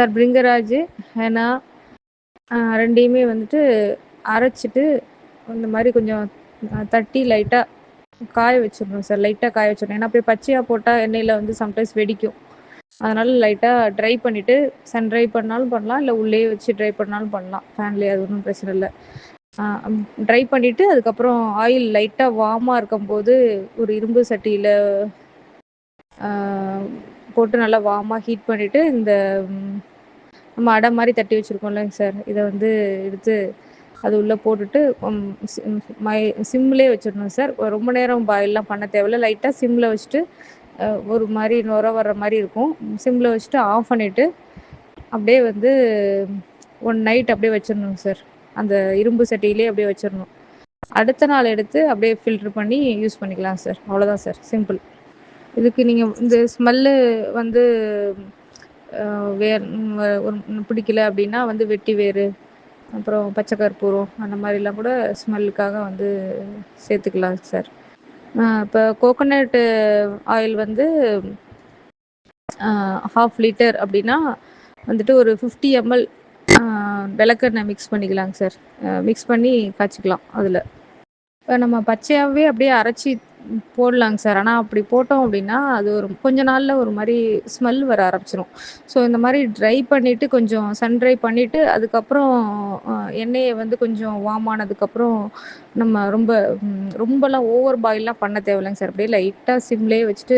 Sir Bhringraj henna ரெண்டையுமே வந்துட்டு அரைச்சிட்டு இந்த மாதிரி கொஞ்சம் தட்டி லைட்டாக காய வச்சிடணும் சார். லைட்டாக காய வச்சிடணும். ஏன்னா அப்படியே பச்சையாக போட்டால் எண்ணெயில் வந்து சம்டைம்ஸ் வெடிக்கும். அதனால் லைட்டாக ட்ரை பண்ணிவிட்டு சன் ட்ரை பண்ணாலும் பண்ணலாம். இல்லை உள்ளே வச்சு ட்ரை பண்ணாலும் பண்ணலாம். ஃபேன்லேயே அது ஒன்றும் பிரச்சனை இல்லை. ட்ரை பண்ணிவிட்டு அதுக்கப்புறம் ஆயில் லைட்டாக வார்மாக இருக்கும்போது ஒரு இரும்பு சட்டியில் போட்டு நல்லா வார்மாக ஹீட் பண்ணிவிட்டு இந்த நம்ம அடை மாதிரி தட்டி வச்சுருக்கோம் இல்லைங்க சார். இதை வந்து எடுத்து அது உள்ளே போட்டுட்டு மை சிம்லேயே வச்சிடணும் சார். ரொம்ப நேரம் பாயிலெலாம் பண்ண தேவையில்ல. லைட்டாக சிம்மில் வச்சுட்டு ஒரு மாதிரி நுர வர்ற மாதிரி இருக்கும். சிம்மில் வச்சுட்டு ஆஃப் பண்ணிவிட்டு அப்படியே வந்து ஒன் நைட் அப்படியே வச்சிடணும் சார். அந்த இரும்பு சட்டியிலே அப்படியே வச்சிடணும். அடுத்த நாள் எடுத்து அப்படியே ஃபில்ட்ரு பண்ணி யூஸ் பண்ணிக்கலாம் சார். அவ்வளோதான் சார். சிம்பிள் இதுக்கு நீங்கள் இந்த ஸ்மெல்லு வந்து வேர் பிடிக்கல அப்படின்னா வந்து வெட்டி வேர் அப்புறம் பச்சை கற்பூரம் அந்த மாதிரிலாம் கூட ஸ்மெல்லுக்காக வந்து சேர்த்துக்கலாம் சார். இப்போ கோகோனட் ஆயில் வந்து ஹாஃப் லிட்டர் அப்படின்னா வந்துட்டு ஒரு ஃபிஃப்டி எம்எல் விளக்கெண்ணெய் மிக்ஸ் பண்ணிக்கலாங்க சார். மிக்ஸ் பண்ணி காய்ச்சிக்கலாம் அதில். நம்ம பச்சையாகவே அப்படியே அரைச்சி போடலாங்க சார். ஆனால் அப்படி போட்டோம் அப்படின்னா அது ஒரு கொஞ்ச நாளில் ஒரு மாதிரி ஸ்மெல் வர ஆரம்பிச்சிடும் ஸோ இந்த மாதிரி ட்ரை பண்ணிவிட்டு கொஞ்சம் சன் ட்ரை பண்ணிவிட்டு அதுக்கப்புறம் எண்ணெயை வந்து கொஞ்சம் வார்ம் ஆனதுக்கப்புறம் நம்ம ரொம்ப ரொம்பலாம் ஓவர் பாயில்லாம் பண்ண தேவையில்லைங்க சார். அப்படியே லைட்டாக சிம்லேயே வச்சுட்டு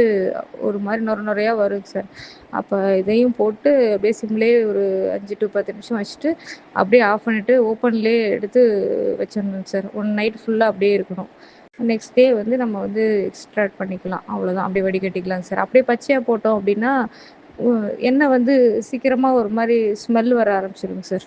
ஒரு மாதிரி நுர நுறையா வருங்க சார். அப்போ இதையும் போட்டு அப்படியே சிம்லேயே ஒரு அஞ்சு டு பத்து நிமிஷம் வச்சுட்டு அப்படியே ஆஃப் பண்ணிவிட்டு ஓப்பன்லேயே எடுத்து வச்சிடணுங்க சார். ஒன் நைட் ஃபுல்லாக அப்படியே இருக்கணும். நெக்ஸ்ட் டே வந்து நம்ம வந்து எக்ஸ்ட்ராக்ட் பண்ணிக்கலாம். அவ்வளோதான் அப்படியே வடிகட்டிக்கலாம் சார். அப்படியே பச்சையாக போட்டோம் அப்படின்னா எண்ணெய் வந்து சீக்கிரமாக ஒரு மாதிரி ஸ்மெல் வர ஆரம்பிச்சிருங்க சார்.